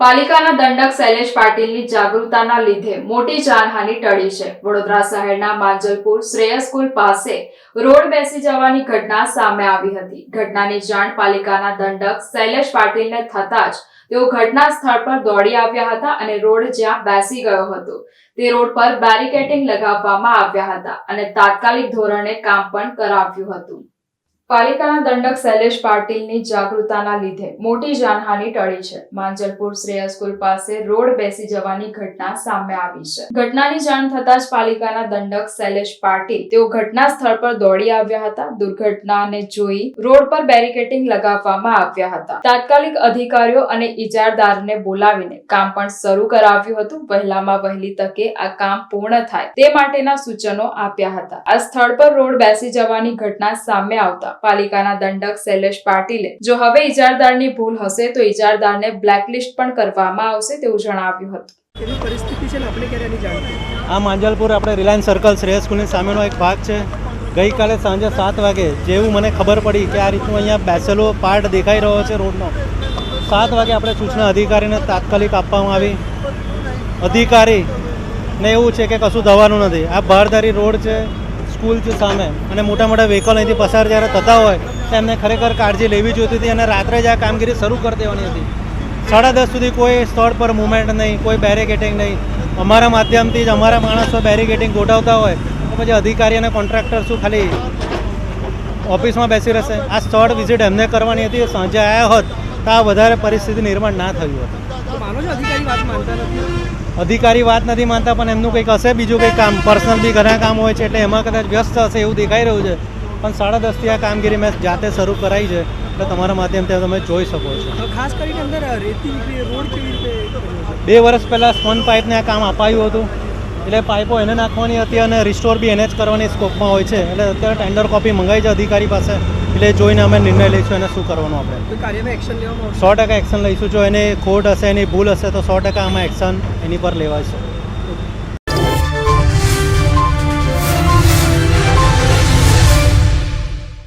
પાલિકાના દંડક શૈલેષ પાટીલની જાગૃતતાના લીધે મોટી જાનહાનિ ટળી છે. વડોદરા શહેરના માંજલપુર શ્રેયસ પાસે રોડ બેસી જવાની ઘટના સામે આવી હતી. ઘટનાની જાણ પાલિકાના દંડક શૈલેષ પાટીલને થતા જ તેઓ ઘટના સ્થળ પર દોડી આવ્યા હતા અને રોડ જ્યાં બેસી ગયો હતો. તે રોડ પર બેરિકેટિંગ લગાવવામાં આવ્યા હતા અને તાત્કાલિક ધોરણે કામ પણ કરાવ્યું હતું. પાલિકાના દંડક શૈલેષ પાટીલની જાગૃતતાના લીધે મોટી જાનહાનિ ટળી છે. માંજલપુર શ્રેય સ્કૂલ પાસે રોડ બેસી જવાની ઘટના સામે આવી છે. ઘટનાની જાણ થતાં જ પાલિકાના દંડક શૈલેષ પાટીલ તેઓ ઘટના સ્થળ પર દોડી આવ્યા હતા. દુર્ઘટનાને જોઈ રોડ પર બેરિકેટિંગ લગાવવામાં આવ્યા હતા. તાત્કાલિક અધિકારીઓ અને ઇજારદારને બોલાવીને કામ પણ શરૂ કરાવ્યું હતું. વહેલામાં વહેલી તકે આ કામ પૂર્ણ થાય તે માટેના સૂચનો આપ્યા હતા. આ સ્થળ પર રોડ બેસી જવાની ઘટના સામે આવતા પાલિકાના દંડક શૈલેષ પાટીલે. જો હવે ઇજારદારની ભૂલ હશે તો ઇજારદારને બ્લેકલિસ્ટ પણ કરવામાં આવશે તેવું જણાવ્યું હતું. પરિસ્થિતિ છે આપણે ક્યારે એની જાણ આ માંજલપુર આપણે રિલાયન્સ સર્કલ શ્રેયસ સ્કૂલની સામેનો એક ભાગ છે. ગઈકાલે સાંજે સાત વાગે જેવું મને ખબર પડી કે આ રીતનું અહીંયા બેસેલો પાર્ટ દેખાઈ રહ્યો છે રોડનો. સાત વાગે આપણે સૂચના અધિકારીને તાત્કાલિક આપવામાં આવી. અધિકારીને એવું છે કે કશું થવાનું નથી. આ બહારદારી રોડ છે. સ્કૂલ છે સામે અને મોટા મોટા વ્હીકલ અહીંથી પસાર જ્યારે થતા હોય, તો એમને ખરેખર કાળજી લેવી જોઈતી હતી અને રાત્રે જ આ કામગીરી શરૂ કરી દેવાની હતી. સાડા દસ સુધી કોઈ સ્થળ પર મુવમેન્ટ નહીં, કોઈ બેરિકેટિંગ નહીં. અમારા માધ્યમથી જ અમારા માણસો બેરિકેટિંગ ગોઠવતા હોય, તો પછી અધિકારી અને કોન્ટ્રાક્ટર શું ખાલી ઓફિસમાં બેસી રહેશે? આ સ્થળ વિઝિટ એમને કરવાની હતી. સાંજે આવ્યા હોત, તો આ વધારે પરિસ્થિતિ નિર્માણ ના થયું હતું. અધિકારી વાત નથી માનતા પણ એમનું કંઈક હશે બીજું કંઈક કામ. પર્સનલ બી ઘણા કામ હોય છે એટલે એમાં કદાચ વ્યસ્ત હશે એવું દેખાઈ રહ્યું છે. પણ સાડા દસથી આ કામગીરી મેં જાતે શરૂ કરાવી છે એટલે તમારા માધ્યમથી તમે જોઈ શકો છો. ખાસ કરીને અંદર રેતી રોડ કેવી રીતે બે વર્ષ પહેલાં સ્પોન પાઇપને આ કામ અપાયું હતું. એટલે પાઇપો એને નાખવાની હતી અને રિસ્ટોર બી એને જ કરવાની સ્કોપમાં હોય છે. એટલે અત્યારે ટેન્ડર કોપી મંગાવી છે અધિકારી પાસે. એટલે જોઈને અમે નિર્ણય લઈશું એને શું કરવાનું આપણે. સો ટકા એક્શન લઈશું. જો એને ખોટ હશે એની ભૂલ હશે તો સો ટકા અમે એક્શન એની પર લેવાશે